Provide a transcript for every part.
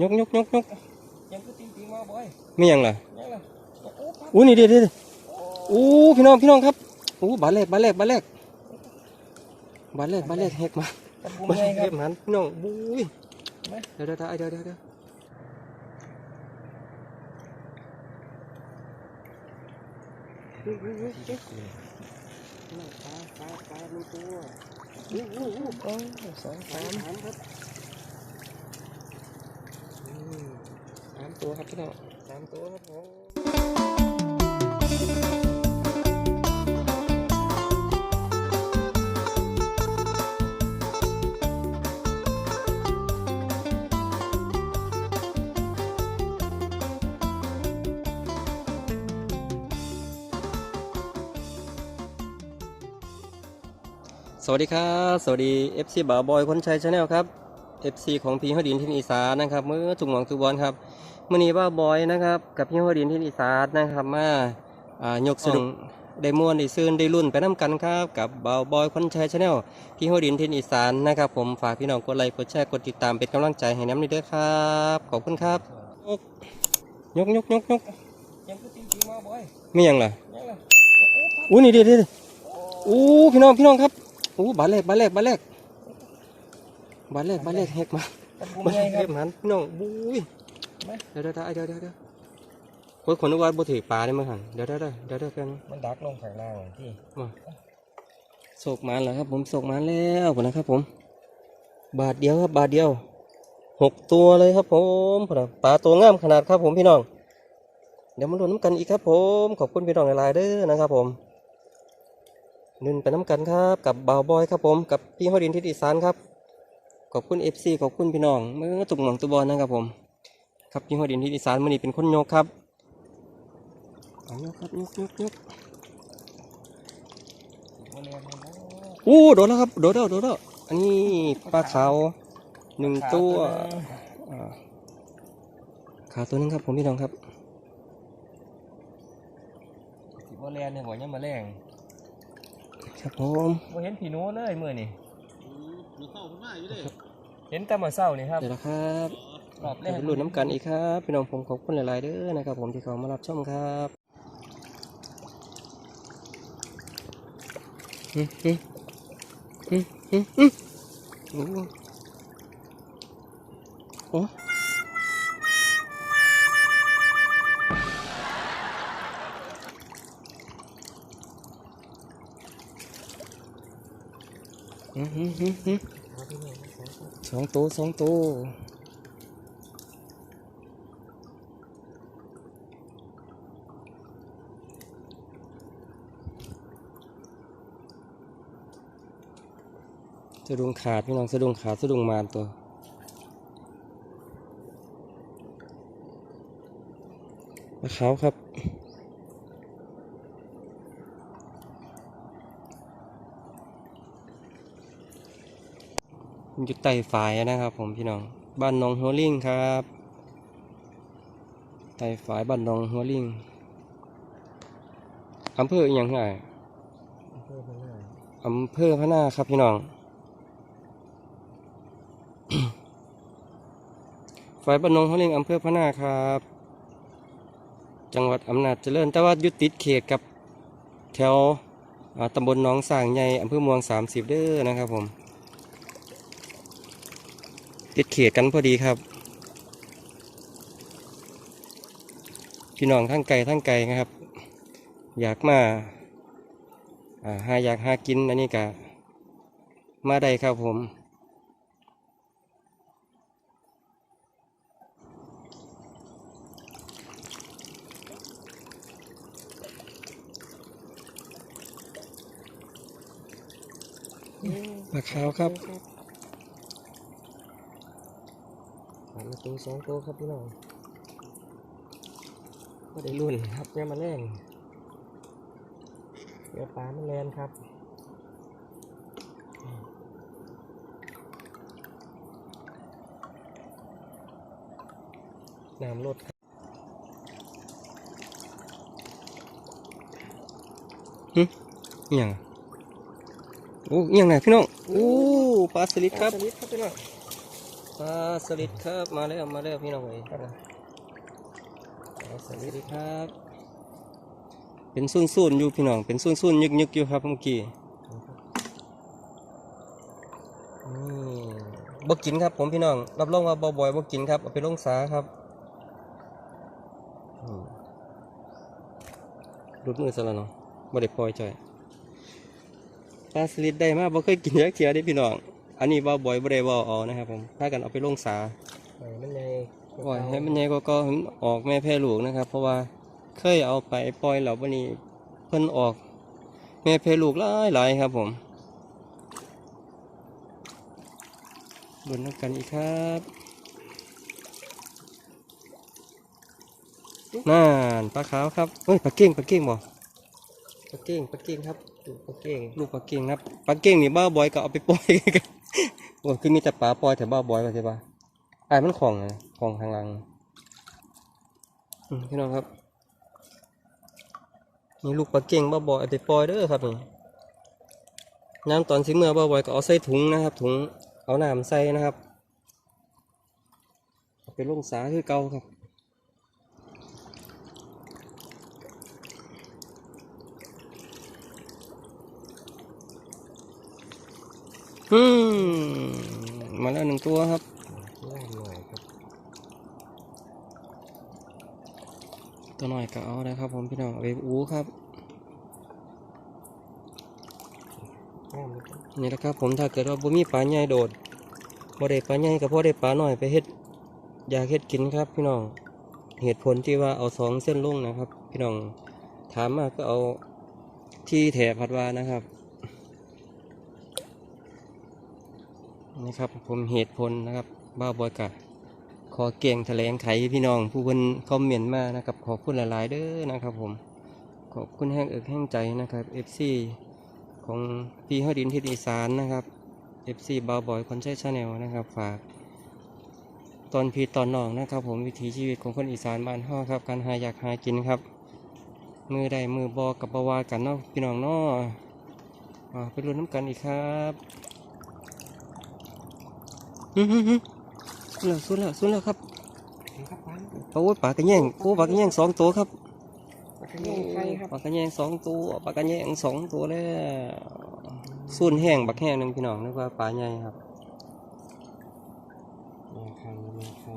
ยกยกยกยกยังคือจริงๆมาบ่อยไม่ยังล่ะยังล่ะโอ้พักอู้นี่เดี๋ยวเดี๋ยวเดี๋ยวอู้พี่น้องพี่น้องครับอู้บาทแรกบาทแรกบาทแรกบาทแรกบาทแรกแหกมาตะปูบาทไงแรกครัเก็บบมันพี่น้องบุ้ยไหมเดี๋ยวเดี๋ยวเดี๋ยวเดี๋ยวเดี๋ยวอู้อู้อู้อู้น้องปลาปลาปลาหนึ่งตัวอู้อู้อู้โอ้สองสาสามมสามครับอืมสามตัวครับ พี่น้องสามตัวครับผมสวัสดีครับ สวัสดี FC บ่าวบอยคนชัยชาแนลครับ FC ของพีฮอดินที่อีสานนะครับเมื่อจุงหวังทุกวันครับ มื่อนี้บ่าวบอยนะครับ กับพี่ฮอดินที่อีสานนะครับมาอ่ายกสนุกได้ม่วนได้ซื่นได้รุ่นไปน้กันครับกับบ่าวบอยคนชัยชาแนลพี่ฮอดินที่อีสานนะครับผมฝากพี่น้องกดไลค์กดแชร์กดติดตามเป็นกำลังใจให้น้ำนี้ด้วยครับขอบคุณครับยกยกยกยกยังคือจริงๆมาบ่อยไม่ยังล่ะยังล่ะโอ้พักอู้นี่เดี๋ยวเดี๋ยวเดี๋ยวอู้พี่น้องพี่น้องครับอู้บาทแรกบาทแรกบาทแรกบาทแรกบาทแรกแหกมาตะปูบาทไงแรกครัเก็บบมันพี่น้องบุ้ย ไหมเดี๋ยวเดี๋ยวเดี๋ยวเดี๋ยวเดี๋ยวคนคนนึกว่าบ่ถือปลาได้มั้งหันเดี๋ยวเดี๋ยวเดี๋ยวเดี๋ยวเดี๋ยวกันมันดักลงข้างล่างที่โศกมันแล้วครับ ผมโศกมันแล้วผมนะครับ ผม บาทเดียวครับ บาทเดียวหกตัวเลยครับ ผมพุ่นน่ะปลาตัวงามขนาดครับ ผมพี่น้องเดี๋ยวมาลุ้นน้ำกันอีกครับ ผมขอบคุณพี่น้องหลายๆเด้อนะครับ ผมนุ่นไปน้ำกันครับ กับบ่าวบอยครับ ผมกับพี่ฮอดินทิศอีสานครับขอบคุณเอฟซีขอบคุณพี่น้องเมื่อตุกหมองตุบอลนะครับผม ครับพี่ฮอดินทิศอีสานมื่อนี้เป็นคนโยกครับเอายกครับยกยกยกมาเรียนมาบ่อู้โดนแล้วครับโดนแล้วโดนแล้วอันนี้ปลาขาวหนึ่งตัวอ่าขาวตัวหนึงครับผมพี่น้องครับสิมาเรียนเนี่ยบ่ยังมาแรงครับผมบ่เห็นผีหนูเลยมื้อนี่เห็นแต่มื้อเช้านี่ครับเดี๋ยวนะครับ รอบแรเดี๋ยวกไปลุ้นน้ำกันอีกครับพี่น้องผมขอบคุณหลาย ๆ เด้อนะครับ ผมที่เขามารับชมครับอืมอืมอืมอืมอืมโอ้โอ้อืมอืมอืมอืมสองตัวสองตัว สะดุ้งขาดพี่น้องสะดุ้งขาดสะดุ้งมานตัวปลาขาวครับอยู่ใต้ฝายนะครับ ผมพี่น้องบ้านหนองหัวลิงครับใต้ฝายบ้านหนองหัวลิงอำเภออย่างไรเพิ่มมาหน่อยอำเภอพะนาครับพี่น้อง ฝ่ายบ้านนองหัวลิงอำเภอพะนาครับ จังหวัดอำนาจเจริญ แต่ว่ายู่ติดเขตกับแถวตำบลหนองสางใหญ่อำเภอเมืองสามสิบเด้อนะครับผม ติดเขตกันพอดีครับ พี่น้องทั้งไกลทั้งไกลนะครับ อยากมาอ่าหาอยากหากินอันนี้กะมาได้ครับผม ปลาขาวครับปลาตัวสองตัวครับพี่น้องก็ได้รุ่นครับเนี่ยมาแรงเดี๋ยวปลามันแลนครับน้ำลดครับหึอหย่างอะ โอ้ย่างไงพี่น้องโอ้ปลาสลิดครับสลิดครับพี่น้องปลาสลิดครับมาแล้วมาแล้วพี่น้องเอ้ยปลาสลิดครับ เป็นซุ่นๆอยู่พี่น้องเป็นซุ่นๆยึกๆอยู่ครับเมื่อกี้นี่บ่กินครับผมพี่น้องรับรองว่าบ่บ่อยบกินครับเอาไปลงสาครับรุดมือซะแล้วเนาะบ่ได้ปล่อยจ่อย ปลาสลิดได้มาบ่เคยกินยักเทียเด้พี่น้อง อันนี้บ่บ่อยบ่ได้บ่เอานะครับผมพากันเอาไปลงสาไหนมันใหญ่ปล่อยให้มันใหญ่กว่าก็ออกแม่แพร่ลูกนะครับ เพราะว่าเคยเอาไปปล่อยแล้ววันนี้เพิ่นออก แม่แพร่ลูกหลายหลายครับผมบนน้ำกันอีกครับน่านปลาขาวครับเฮ้ยปลาเก้งปลาเก้งบ่ปลาเก้งปลาเก้งครับ ลูกปลาเก้งลูกปลาเก้งครับปลาเก้งนี่บ้าบอยก็เอาไปปล่อยกันโอ้คือมีแต่ปลาปล่อยแต่บ้าบอยมาใช่ปะไอ้มันของอะของทางลังพี่น้องครับนี่ลูกปลาเก่งบ้าบอยเอาไปปล่อยเด้อครับนี่น้ำตอนสิเมื่อบ้าบอยก็เอาใส่ถุงนะครับ ถุงเอาน้ำใส่นะครับเอาไปลงสาคือเก่าครับ อืมมาแล้วหนึ่งตัวครับล่ามหน่อยครับตัวหน่อยก็เอาได้ครับ ผมพี่น้องเอาไปอู้ครับล่ามเลยครับนี่แหละครับ ผมถ้าเกิดว่าบ่มีปลาใหญ่โดดบ่ได้ปลาใหญ่ก็พอได้ปลาหน่อยไปเฮ็ดอยากเฮ็ดกินครับ พี่น้องเหตุผลที่ว่าเอาสองเส้นลงนะครับ พี่น้องถามมาก็เอาที่แถพัดวานะครับ นี่ครับผมเหตุผลนะครับบ้าบอยกะขอเก่งแถลงไขพี่น้อง ผู้เพิ่นคอมเมนต์มานะครับ ขอบคุณหลาย ๆ เด้อนะครับผมขอบคุณแห้งเอิกแห้งใจนะครับ FC ของพี่ฮอดินที่อีสานนะครับ FC บ้าบอยคนใช้ชาแนลนะครับฝากตอนพีตอนน้องนะครับ ผมวิถีชีวิตของคนอีสานบ้านห้อครับ การหาอยากหากินครับ มือใดมือบอกับบาวากันเนาะพี่น้องเนาะไปรุนน้ำกันอีกครับ สุดแล้วสุดแล้วสุดแล้วครับนี่ครับปลาปลาโอ้ปลากระแยงโอ้ปลากระแยงสองตัวครับปลากระเยงไข่ครับปลากระแยงสองตัวปลากระแยงสองตัวแล้วส่วนแห้งบักแห้งหนึ่งพี่น้องนึกว่าปลาใหญ่ครับมีไข่มีไข่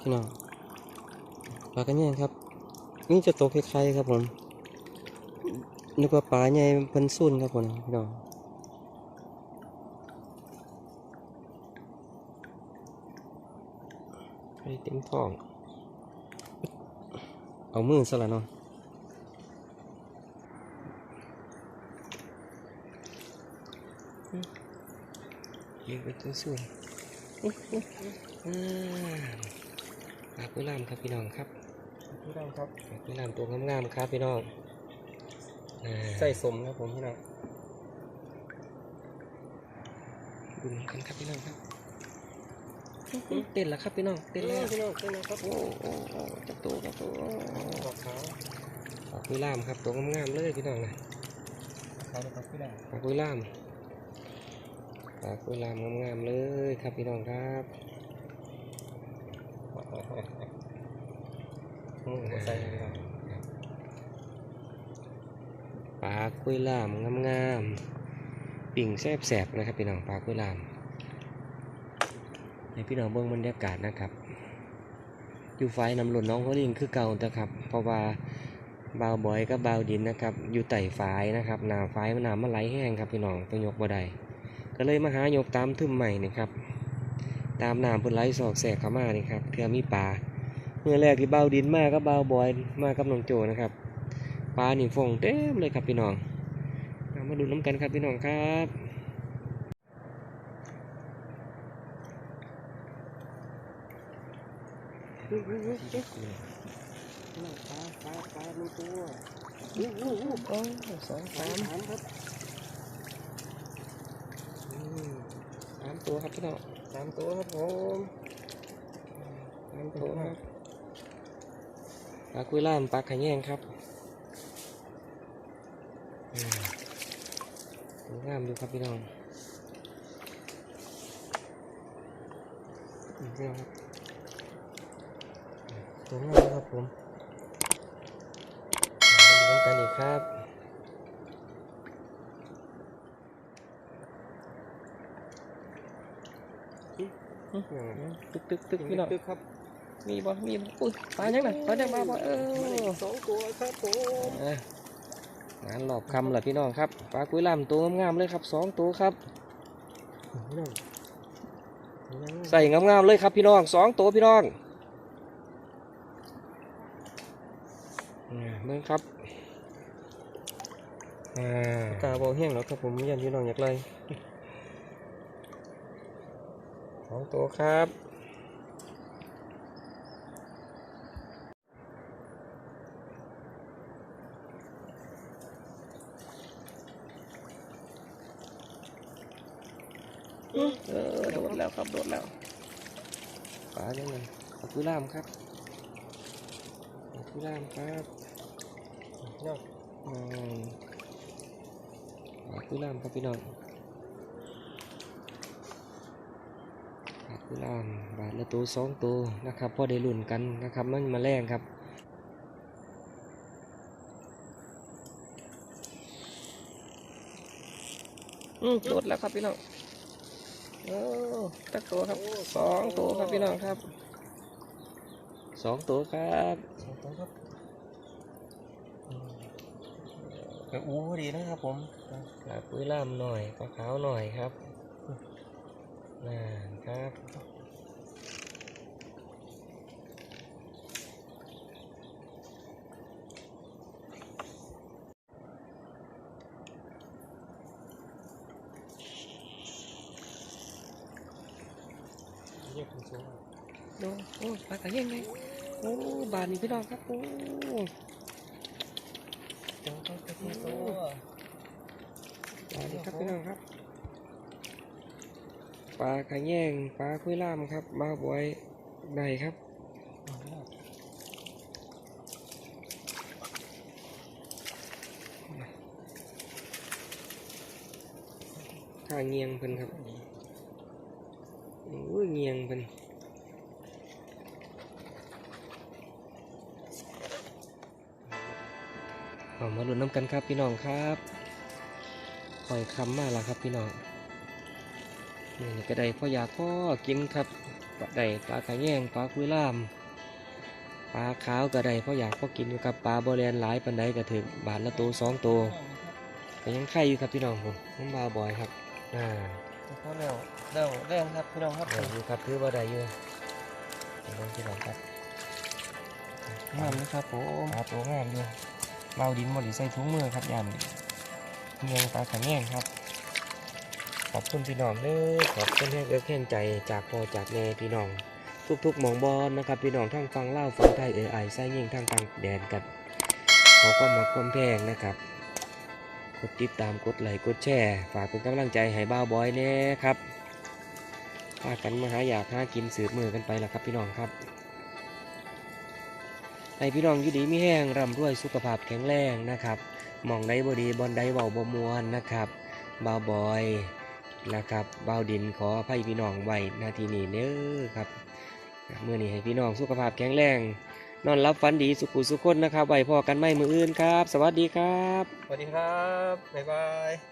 พี่น้องปลากระแยงครับ นี่จะตัวคล้ายๆครับผม นึกว่าปลาใหญ่เพิ่นสุ่นครับผมพี่น้องไข่เต็มท้อง เอามือซะละเนาะเลี้ยงไปตัวส่วนอ่าปลากุลามครับพี่น้องครับพี่น้องครับปลากุลามตัวงามๆครับพี่น้อง ใส่สมครับผมพี่น้องดูกันครับพี่น้องครับเต้นแล้วครับพี่น้องเต้นแล้วพี่น้องเป็นไงครับโอ้โอ้โอ้จับตัวครับตัวดอกขาวปลากุลามครับตัวงามๆเลยพี่น้องนะขาวดอกพี่น้องปลากุยล่ามปลากุยล่ามงามๆเลยครับพี่น้องครับอืมใส่พี่น้อง ปลากุยล่ามงามๆปิ่งแซ่บๆนะครับพี่น้องปลากุยล่ามให้พี่น้องเบิ่งบรรยากาศนะครับอยู่ไฟน้ำหล่นน้องเขาลิงคือเก่าแต่ครับ เพราะว่าบาวบอยกับบาวดินนะครับ อยู่ไต่ฝายนะครับหนาฝายมันหน้ำมันไหลแห้งครับพี่น้องไปยกบ่ได้ก็เลยมาหายกตามทึมใหม่นี่ครับ ตามน้ำเพิ่นไหลสอกแสกเข้ามานี่ครับเพื่อมีปลาเมื่อแรกที่บาวดินมาก็บาบอยมากับน้องโจนะครับ ปลานี่ฟงเต็มเลยครับพี่น้องเอามาดูน้ำกันครับพี่น้องครับปลาปลาปลาหนึ่งตัวอู้อู้อู้โอ้สองสามครับอืมสามตัวครับพี่น้องสามตัวครับผมสามตัวครับปลาคุยล่ามปลาขะแยงครับอืม งามอยู่ครับพี่น้องอืมพี่น้องครับตัวงามครับผมมาดูกันอีกครับตึกตึกตึกพี่น้องตึกครับมีบ่มีบ่อุ้ยปลายังไงปลายังมาบ่เออสองตัวครับผมเอ้ย งานหลอบคำเหรอพี่น้องครับปลากุ้ยลำตัวงามๆเลยครับสองตัวครับพี่น้องใส่งามๆเลยครับพี่น้องสองตัวพี่น้องอ่าเบิ่งครับอ่ากาบอแห้งแล้วครับผมยันพี่น้องอยากไล่สองตัวครับเออโดดแล้วครับโดดแล้วปลา จังเลยปลากุ้ยลามครับปลากุ้ยลามครับพี่น้องอืมปลากุลามครับพี่น้องปลากุลามบาทละตัวสองตัวนะครับพอได้ลุ่นกันนะครับมันมาแรงครับอืมโดดแล้วครับพี่น้องโอ้ตักตัวครับสองตัวครับพี่น้องครับ สองตัวครับสองตัวครับกระอูพอดีนะครับผมปลาปุ้ยล่ามหน่อยปลาขาวหน่อยครับน่นครับเรียกคุณโซ่ ดูโอ้ปลากระเยังไงโอ้บานนี่พี่น้องครับโอ้ตัวตัวตัวตัวบานนี่ครับพี่น้องครับปลากระแยงปลาคุยล่ามครับมาบวยได้ครับข้าเงียงเพิ่นครับ โอ้ยเงียงเพิ่น เอามาลุ้นน้ำกันครับพี่น้องครับคอยคำมาแล้วครับพี่น้องนี่ก็ได้พ่ออยากพ่อกินครับปลาได้ปลากระแยงปลาคุยล่ามปลาขาวก็ได้พ่ออยากพ่อกินอยู่กับปลาบริเวณหลายปันไดก็ถึงบาทละตัวสองตัวแต่ยังไข่อยู่ครับพี่น้องผมน้ำบาวบอยครับอ่าเขาเร็วเร็วแรงครับพี่น้องครับได้อยู่ครับถือว่าได้อยู่เดี๋ยวลองพี่น้องครับงามนะครับผมปลาตัวงามอยู่ เบาดินบริใส่ถุงมือครับยามเงียงปลาขะแยงครับ ขอบคุณพี่น้องเด้อขอบคุณแห้งเอิกแห้งใจจากพ่อจากแม่พี่น้อง ทุกๆหมองบอลนะครับ พี่น้องทั้งฟังเล่าฟังไทยเอไอไส้ยิ่งทั้งต่างแดนกันขอความมาความแพงนะครับกดติดตามกดไลค์กดแชร์ฝากเป็นกำลังใจให้บ้าบอยแน่ครับพากันมาหาอยากหากินสืบมือกันไปละครับพี่น้องครับ ให้พี่น้องอยู่ดีมีแห้งร่ำรวยสุขภาพแข็งแรงนะครับมองได้บดีบอลได้เบาบมวนนะครับเบาบอยนะครับเบาดินขออภัยพี่น้องไว้นาทีนี้เน้อครับเมื่อนี้ให้พี่น้องสุขภาพแข็งแรง นอนรับฝันดีสุขุสุขคนนะครับไว้พอกันไม่มืออื่นครับ สวัสดีครับ สวัสดีครับ บ๊ายบาย